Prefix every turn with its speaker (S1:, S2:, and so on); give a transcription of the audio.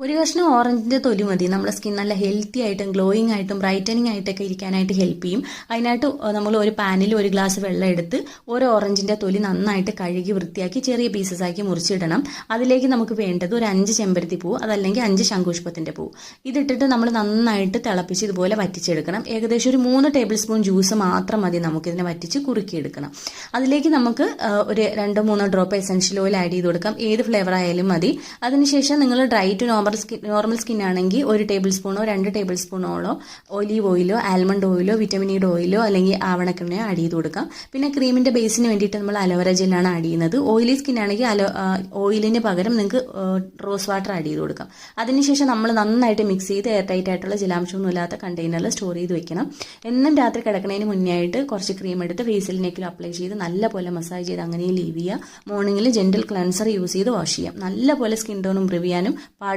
S1: ഒരു കഷ്ണം ഓറഞ്ചിന്റെ തൊലി മതി. നമ്മുടെ സ്കിൻ നല്ല ഹെൽത്തി ആയിട്ടും ഗ്ലോയിങ് ആയിട്ടും ബ്രൈറ്റനിങ് ആയിട്ടൊക്കെ ഇരിക്കാനായിട്ട് ഹെൽപ്പ് ചെയ്യും. അതിനായിട്ട് നമ്മൾ ഒരു പാനിൽ ഒരു ഗ്ലാസ് വെള്ളം എടുത്ത് ഓരോ ഓറഞ്ചിന്റെ തൊലി നന്നായിട്ട് കഴുകി വൃത്തിയാക്കി ചെറിയ പീസസ് ആക്കി മുറിച്ചിടണം. അതിലേക്ക് നമുക്ക് വേണ്ടത് ഒരു അഞ്ച് ചെമ്പരത്തി പൂ അതല്ലെങ്കിൽ അഞ്ച് ശംഖുഷ്പത്തിന്റെ പൂ. ഇതിട്ടിട്ട് നമ്മൾ നന്നായിട്ട് തിളപ്പിച്ച് ഇതുപോലെ വറ്റിച്ചെടുക്കണം. ഏകദേശം ഒരു മൂന്ന് ടേബിൾ സ്പൂൺ ജ്യൂസ് മാത്രം മതി നമുക്കിതിനെ വറ്റിച്ച് കുറുക്കിയെടുക്കണം. അതിലേക്ക് നമുക്ക് ഒരു രണ്ടോ മൂന്നോ ഡ്രോപ്പ് എസൻഷ്യൽ ഓയിൽ ആഡ് ചെയ്ത് കൊടുക്കാം. ഏത് ഫ്ലേവർ ആയാലും മതി. അതിനുശേഷം നിങ്ങൾ dry to skin normal skin ആണെങ്കിൽ ഒരു ടേബിൾ സ്പൂണോ രണ്ട് ടേബിൾ സ്പൂണോളോ ഒലീവ് ഓയിലോ ആൽമണ്ട് ഓയിലോ വിറ്റമിൻ ഇയുടെ ഓയിലോ അല്ലെങ്കിൽ ആവണക്കെണ്ണയോ ആഡ് ചെയ്ത് കൊടുക്കാം. പിന്നെ ക്രീമിന്റെ ബേസിന് വേണ്ടിയിട്ട് നമ്മൾ അലോവേര ജെല്ലാണ് ആഡ് ചെയ്യുന്നത്. ഓയിലി സ്കിൻ ആണെങ്കിൽ അലോ ഓയിലിന് പകരം നിങ്ങൾക്ക് റോസ് വാട്ടർ ആഡ് ചെയ്ത് കൊടുക്കാം. അതിനുശേഷം നമ്മൾ നന്നായിട്ട് മിക്സ് ചെയ്ത് എയർ ടൈറ്റ് ആയിട്ടുള്ള ജലാംശമൊന്നും ഇല്ലാത്ത കണ്ടെയ്നറിൽ സ്റ്റോർ ചെയ്ത് വെക്കണം. എന്നും രാത്രി കിടക്കുന്നതിന് മുന്നേ ആയിട്ട് കുറച്ച് ക്രീം എടുത്ത് ഫേസിൽ നെക്കിലും അപ്ലൈ ചെയ്ത് നല്ലപോലെ മസാജ് ചെയ്ത് അങ്ങനെ ലീവ് ചെയ്യുക. മോർണിംഗിൽ ജെന്റൽ ക്ലൻസർ യൂസ് ചെയ്ത് വാഷ് ചെയ്യാം. നല്ലപോലെ സ്കിൻ ടോൺ ഇമ്പ്രൂവ് ചെയ്യാനും